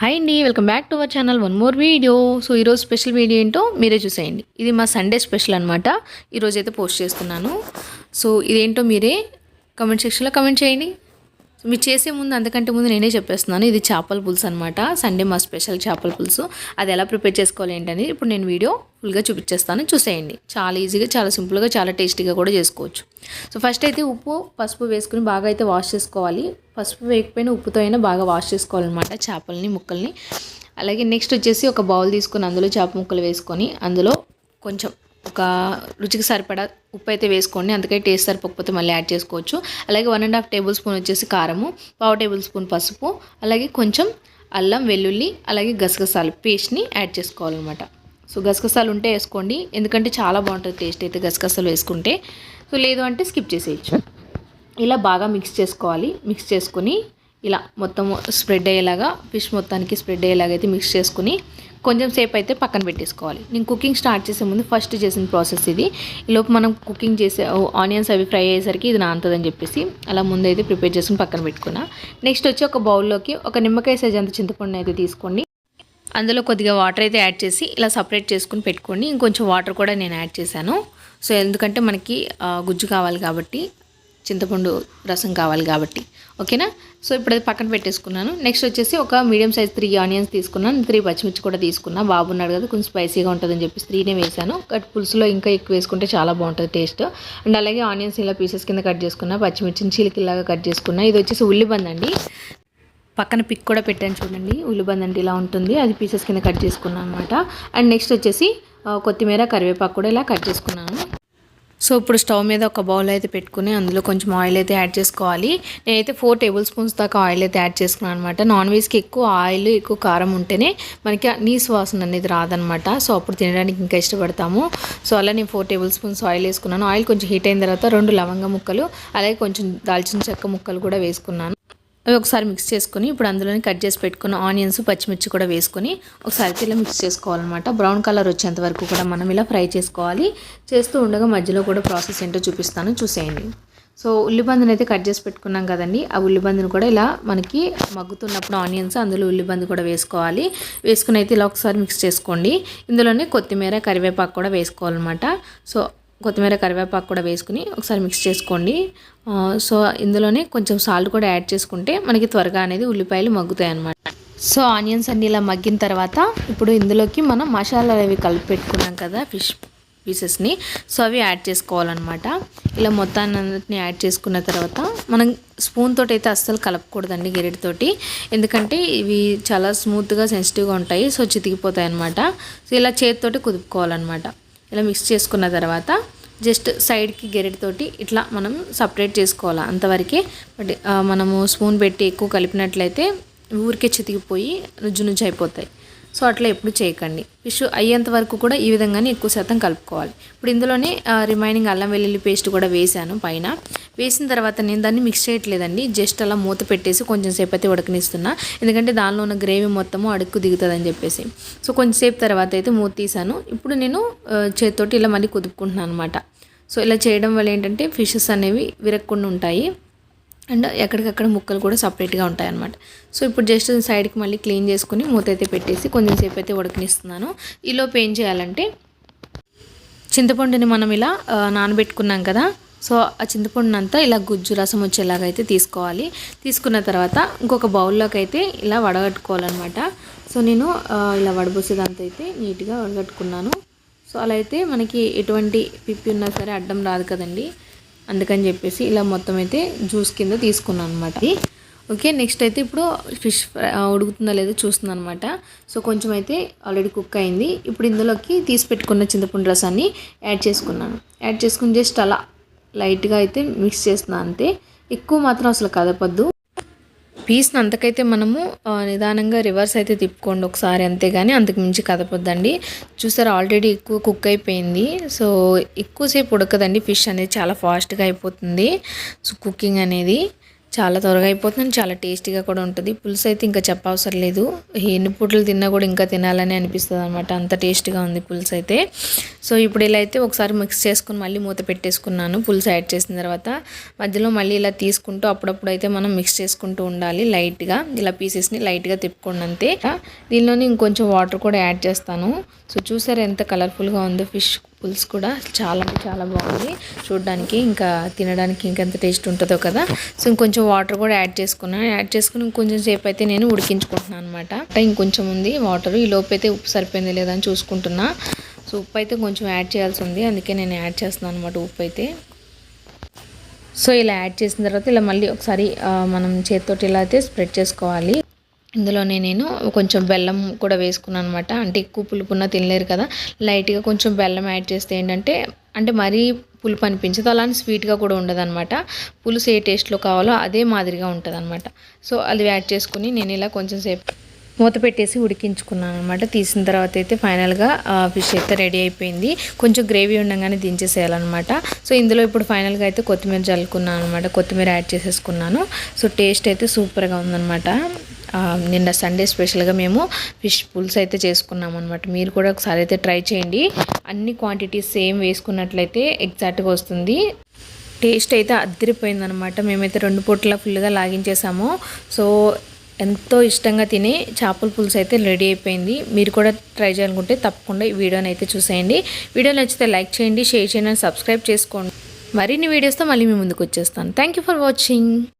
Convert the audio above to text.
Hi అండి welcome back to our channel one more video so ఈరోజు special video ఏంటో మీరే చూసేయండి. ఇది మా సండే స్పెషల్ అనమాట ఈరోజు అయితే పోస్ట్ చేస్తున్నాను. సో ఇదేంటో మీరే కమెంట్ సెక్షన్లో కమెంట్ చేయండి. మీరు చేసే ముందు అంతకంటే ముందు నేనే చెప్పేస్తున్నాను. ఇది చేపల పులుసు అనమాట సండే మా స్పెషల్ చేపల పులుసు. అది ఎలా ప్రిపేర్ చేసుకోవాలి ఏంటని ఇప్పుడు నేను వీడియో ఫుల్గా చూపించేస్తాను చూసేయండి. చాలా ఈజీగా చాలా సింపుల్గా చాలా టేస్టీగా కూడా చేసుకోవచ్చు. సో ఫస్ట్ అయితే ఉప్పు పసుపు వేసుకుని బాగా అయితే వాష్ చేసుకోవాలి. పసుపు వేయకపోయినా ఉప్పుతో అయినా బాగా వాష్ చేసుకోవాలన్నమాట చేపల్ని ముక్కల్ని. అలాగే నెక్స్ట్ వచ్చేసి ఒక బౌల్ తీసుకొని అందులో చేప ముక్కలు వేసుకొని అందులో కొంచెం ఒక రుచికి సరిపడా ఉప్పు అయితే వేసుకోండి. అందుకే టేస్ట్ సరిపోకపోతే మళ్ళీ యాడ్ చేసుకోవచ్చు. అలాగే one and half table spoon వచ్చేసి కారము పావు టేబుల్ స్పూన్ పసుపు అలాగే కొంచెం అల్లం వెల్లుల్లి అలాగే గసగసాలు పేస్ట్ని యాడ్ చేసుకోవాలన్నమాట. సో గసగసాలు ఉంటే వేసుకోండి. ఎందుకంటే చాలా బాగుంటుంది టేస్ట్ అయితే గసగసాలు వేసుకుంటే. సో లేదు అంటే స్కిప్ చేసేయచ్చు. ఇలా బాగా మిక్స్ చేసుకోవాలి. మిక్స్ చేసుకొని ఇలా మొత్తం స్ప్రెడ్ అయ్యేలాగా ఫిష్ మొత్తానికి స్ప్రెడ్ అయ్యేలాగా అయితే మిక్స్ చేసుకుని కొంచెం సేపు అయితే పక్కన పెట్టేసుకోవాలి. నేను కుకింగ్ స్టార్ట్ చేసే ముందు ఫస్ట్ చేసిన ప్రాసెస్ ఇది. ఈలోపు మనం కుకింగ్ చేసే ఆనియన్స్ అవి ఫ్రై అయ్యేసరికి ఇది నానుతుందని చెప్పేసి అలా ముందు అయితే ప్రిపేర్ చేసుకుని పక్కన పెట్టుకున్నా. నెక్స్ట్ వచ్చి ఒక బౌల్లోకి ఒక నిమ్మకాయ సైజ్ అంత చింతపండు అయితే తీసుకోండి. అందులో కొద్దిగా వాటర్ అయితే యాడ్ చేసి ఇలా సపరేట్ చేసుకుని పెట్టుకోండి. ఇంకొంచెం వాటర్ కూడా నేను యాడ్ చేశాను. సో ఎందుకంటే మనకి గుజ్జు కావాలి కాబట్టి చింతపండు రసం కావాలి కాబట్టి. ఓకేనా? సో ఇప్పుడు అది పక్కన పెట్టేసుకున్నాను. నెక్స్ట్ వచ్చేసి ఒక మీడియం సైజ్ త్రీ ఆనియన్స్ తీసుకున్నాను. త్రీ పచ్చిమిర్చి కూడా తీసుకున్నా. బాబు ఉన్నాడు కదా కొంచెం స్పైసీగా ఉంటుందని చెప్పి త్రీనే వేసాను. కట్ పులుసులో ఇంకా ఎక్కువ వేసుకుంటే చాలా బాగుంటుంది టేస్ట్ అండ్ అలాగే ఆనియన్స్ ఇలా పీసెస్ కింద కట్ చేసుకున్నా. పచ్చిమిర్చిని చీలికల్లాగా కట్ చేసుకున్నా. ఇది వచ్చేసి ఉల్లిబంద్ అండి. పక్కన పిక్ కూడా పెట్టాను చూడండి. ఉల్లిబంద్ అంటే ఇలా ఉంటుంది. అది పీసెస్ కింద కట్ చేసుకున్నాను అనమాట అండ్ నెక్స్ట్ వచ్చేసి కొత్తిమీర కరివేపాకు కూడా ఇలా కట్ చేసుకున్నాను. సో ఇప్పుడు స్టవ్ మీద ఒక బౌల్ అయితే పెట్టుకుని అందులో కొంచెం ఆయిల్ అయితే యాడ్ చేసుకోవాలి. నేనైతే ఫోర్ టేబుల్ స్పూన్స్ దాకా ఆయిల్ అయితే యాడ్ చేసుకున్నాను అనమాట నాన్ వెజ్కి ఎక్కువ ఆయిల్ ఎక్కువ కారం ఉంటేనే మనకి నీ వాసన అనేది రాదనమాట సో అప్పుడు తినడానికి ఇంకా ఇష్టపడతాము. సో అలా నేను ఫోర్ టేబుల్ స్పూన్స్ ఆయిల్ వేసుకున్నాను. ఆయిల్ కొంచెం హీట్ అయిన తర్వాత రెండు లవంగ ముక్కలు అలాగే కొంచెం దాల్చిన చెక్క ముక్కలు కూడా వేసుకున్నాను. అవి ఒకసారి మిక్స్ చేసుకొని ఇప్పుడు అందులోనే కట్ చేసి పెట్టుకున్న ఆనియన్స్ పచ్చిమిర్చి కూడా వేసుకొని ఒకసారి ఇలా మిక్స్ చేసుకోవాలన్నమాట. బ్రౌన్ కలర్ వచ్చేంత వరకు కూడా మనం ఇలా ఫ్రై చేసుకోవాలి. చేస్తూ ఉండగా మధ్యలో కూడా ప్రాసెస్ ఏంటో చూపిస్తాను. చూసేయండి. సో ఉల్లిబందుని అయితే కట్ చేసి పెట్టుకున్నాం కదండి. ఆ ఉల్లిబందుని కూడా ఇలా మనకి మగ్గుతున్నప్పుడు ఆనియన్స్ అందులో ఉల్లిబందు కూడా వేసుకోవాలి. వేసుకుని అయితే ఇలా ఒకసారి మిక్స్ చేసుకోండి. ఇందులోనే కొత్తిమీర కరివేపాకు కూడా వేసుకోవాలన్నమాట. సో కొత్తిమీర కరివేపాకు కూడా వేసుకుని ఒకసారి మిక్స్ చేసుకోండి. సో ఇందులోనే కొంచెం సాల్ట్ కూడా యాడ్ చేసుకుంటే మనకి త్వరగా అనేది ఉల్లిపాయలు మగ్గుతాయి అన్నమాట. సో ఆనియన్స్ అన్ని ఇలా మగ్గిన తర్వాత ఇప్పుడు ఇందులోకి మనం మసాలాలు అవి కలిపి పెట్టుకున్నాం కదా ఫిష్ పీసెస్ని సో అవి యాడ్ చేసుకోవాలన్నమాట. ఇలా మొత్తాన్ని అన్నిటిని యాడ్ చేసుకున్న తర్వాత మనం స్పూన్ తోటి అయితే అస్సలు కలపకూడదండి గెరిటితోటి ఎందుకంటే ఇవి చాలా స్మూత్గా సెన్సిటివ్గా ఉంటాయి సో చితికిపోతాయి అనమాట సో ఇలా చేతితోటి కుదుపుకోవాలన్నమాట. ఇలా మిక్స్ చేసుకున్న తర్వాత జస్ట్ సైడ్కి గెరెడ్తోటి ఇట్లా మనం సపరేట్ చేసుకోవాలి అంతవరకే. బట్ మనము స్పూన్ పెట్టి ఎక్కువ కలిపినట్లయితే ఊరికే చితికిపోయి నుజ్జు నుజ్జు అయిపోతాయి. సో అట్లా ఎప్పుడు చేయకండి. ఫిష్ అయ్యేంత వరకు కూడా ఈ విధంగానే ఎక్కువ శాతం కలుపుకోవాలి. ఇప్పుడు ఇందులోనే రిమైనింగ్ అల్లం వెల్లుల్లి పేస్ట్ కూడా వేసాను పైన. వేసిన తర్వాత నేను దాన్ని మిక్స్ చేయట్లేదండి. జస్ట్ అలా మూత పెట్టేసి కొంచెం సేపు అయితే ఉడకనిస్తున్నా. ఎందుకంటే దానిలో ఉన్న గ్రేవీ మొత్తము అడుక్కు దిగుతుందని చెప్పేసి. సో కొంచెంసేపు తర్వాత అయితే మూత తీసాను ఇప్పుడు నేను చేతితోటి ఇలా మళ్ళీ కుదుపుకుంటున్నాను అనమాట సో ఇలా చేయడం వల్ల ఏంటంటే ఫిషెస్ అనేవి విరక్కుండా ఉంటాయి. అండ్ ఎక్కడికక్కడ ముక్కలు కూడా సపరేట్గా ఉంటాయన్నమాట. సో ఇప్పుడు జస్ట్ సైడ్కి మళ్ళీ క్లీన్ చేసుకుని మూత అయితే పెట్టేసి కొంచెం సేపు అయితే ఉడకనిస్తున్నాను ఈలోపు ఏం చేయాలంటే చింతపండుని మనం ఇలా నానబెట్టుకున్నాం కదా సో ఆ చింతపండునంతా ఇలా గుజ్జు రసం వచ్చేలాగా అయితే తీసుకోవాలి. తీసుకున్న తర్వాత ఇంకొక బౌల్లోకి అయితే ఇలా వడగట్టుకోవాలన్నమాట. సో నేను ఇలా వడబోసేదంతా అయితే నీట్గా వడగట్టుకున్నాను. సో అలా అయితే మనకి ఎటువంటి పిప్పి ఉన్నా సరే అడ్డం రాదు కదండి. అందుకని చెప్పేసి ఇలా మొత్తం అయితే జ్యూస్ కింద తీసుకున్నాను అనమాట ఓకే నెక్స్ట్ అయితే ఇప్పుడు ఫిష్ ఉడుకుతుందో ఉడుకుతుందా లేదో చూస్తున్నాను అనమాట సో కొంచెం అయితే ఆల్రెడీ కుక్ అయింది. ఇప్పుడు ఇందులోకి తీసి పెట్టుకున్న చింతపండు రసాన్ని యాడ్ చేసుకున్నాను. యాడ్ చేసుకుని జస్ట్ అలా లైట్గా అయితే మిక్స్ చేస్తున్నాను అంతే. ఎక్కువ మాత్రం అసలు కదపద్దు. పీస్ని అంతకైతే మనము నిదానంగా రివర్స్ అయితే తిప్పుకోండి ఒకసారి అంతేగాని అంతకు మించి కదపొద్దండి. చూసారా ఆల్రెడీ ఎక్కువ కుక్ అయిపోయింది. సో ఎక్కువసేపు ఉడకదండి ఫిష్ అనేది చాలా ఫాస్ట్గా అయిపోతుంది. సో కుకింగ్ అనేది. చాలా త్వరగా అయిపోతుంది చాలా టేస్టీగా కూడా ఉంటుంది. పులుసు అయితే ఇంకా చెప్పవసరం లేదు. ఎన్ని పూటలు తిన్నా కూడా ఇంకా తినాలని అనిపిస్తుంది అనమాట అంత టేస్ట్గా ఉంది పులుసు అయితే. సో ఇప్పుడు ఇలా అయితే ఒకసారి మిక్స్ చేసుకుని మళ్ళీ మూత పెట్టేసుకున్నాను. పులుసు యాడ్ చేసిన తర్వాత మధ్యలో మళ్ళీ ఇలా తీసుకుంటూ అప్పుడప్పుడు అయితే మనం మిక్స్ చేసుకుంటూ ఉండాలి లైట్గా. ఇలా పీసెస్ని లైట్గా తిప్పుకోండి అంతే. దీనిలోనే ఇంకొంచెం వాటర్ కూడా యాడ్ చేస్తాను. సో చూసారు ఎంత కలర్ఫుల్గా ఉందో ఫిష్ పులుసు కూడా చాలా అంటే చాలా బాగుంది. చూడడానికి ఇంకా తినడానికి ఇంకెంత టేస్ట్ ఉంటుందో కదా. సో ఇంకొంచెం వాటర్ కూడా యాడ్ చేసుకున్నాను యాడ్ చేసుకుని ఇంకొంచెం సేపు అయితే నేను ఉడికించుకుంటున్నాను అనమాట ఇంకొంచెం ఉంది వాటర్. ఈ లోపు అయితే ఉప్పు సరిపోయింది లేదని చూసుకుంటున్నా. సో ఉప్పు అయితే కొంచెం యాడ్ చేయాల్సి ఉంది. అందుకే నేను యాడ్ చేస్తున్నాను అనమాట ఉప్పు అయితే సో ఇలా యాడ్ చేసిన తర్వాత ఇలా మళ్ళీ ఒకసారి మనం చేతితోటి ఇలా అయితే స్ప్రెడ్ చేసుకోవాలి. ఇందులోనే నేను కొంచెం బెల్లం కూడా వేసుకున్నాను అనమాట అంటే ఎక్కువ పులుపున్న తినలేరు కదా. లైట్గా కొంచెం బెల్లం యాడ్ చేస్తే ఏంటంటే అంటే మరీ పులుపు అనిపించదు. అలానే స్వీట్గా కూడా ఉండదన్నమాట. పులుసు ఏ టేస్ట్లో కావాలో అదే మాదిరిగా ఉంటుందనమాట సో అది యాడ్ చేసుకుని నేను ఇలా కొంచెం సేపు మూత పెట్టేసి ఉడికించుకున్నాను అనమాట తీసిన తర్వాత అయితే ఫైనల్గా ఫిష్ అయితే రెడీ అయిపోయింది. కొంచెం గ్రేవీ ఉండగానే దించేసేయాలన్నమాట. సో ఇందులో ఇప్పుడు ఫైనల్గా అయితే కొత్తిమీర చల్లుకున్నాను అనమాట కొత్తిమీర యాడ్ చేసేసుకున్నాను. సో టేస్ట్ అయితే సూపర్గా ఉందన్నమాట. నిన్న సండే స్పెషల్గా మేము ఫిష్ పులుసు అయితే చేసుకున్నాం అనమాట మీరు కూడా ఒకసారి అయితే ట్రై చేయండి. అన్ని క్వాంటిటీస్ సేమ్ వేసుకున్నట్లయితే ఎగ్జాక్ట్గా వస్తుంది. టేస్ట్ అయితే అద్దరిపోయిందనమాట మేమైతే రెండు పూట్ల ఫుల్గా లాగించేసాము. సో ఎంతో ఇష్టంగా తినే చేపల పులుసు అయితే రెడీ అయిపోయింది. మీరు కూడా ట్రై చేయాలనుకుంటే తప్పకుండా ఈ వీడియోని అయితే చూసేయండి. వీడియో నచ్చితే లైక్ చేయండి షేర్ చేయండి సబ్స్క్రైబ్ చేసుకోండి. మరిన్ని వీడియోస్తో మళ్ళీ మీ ముందుకు వచ్చేస్తాను. Thank for watching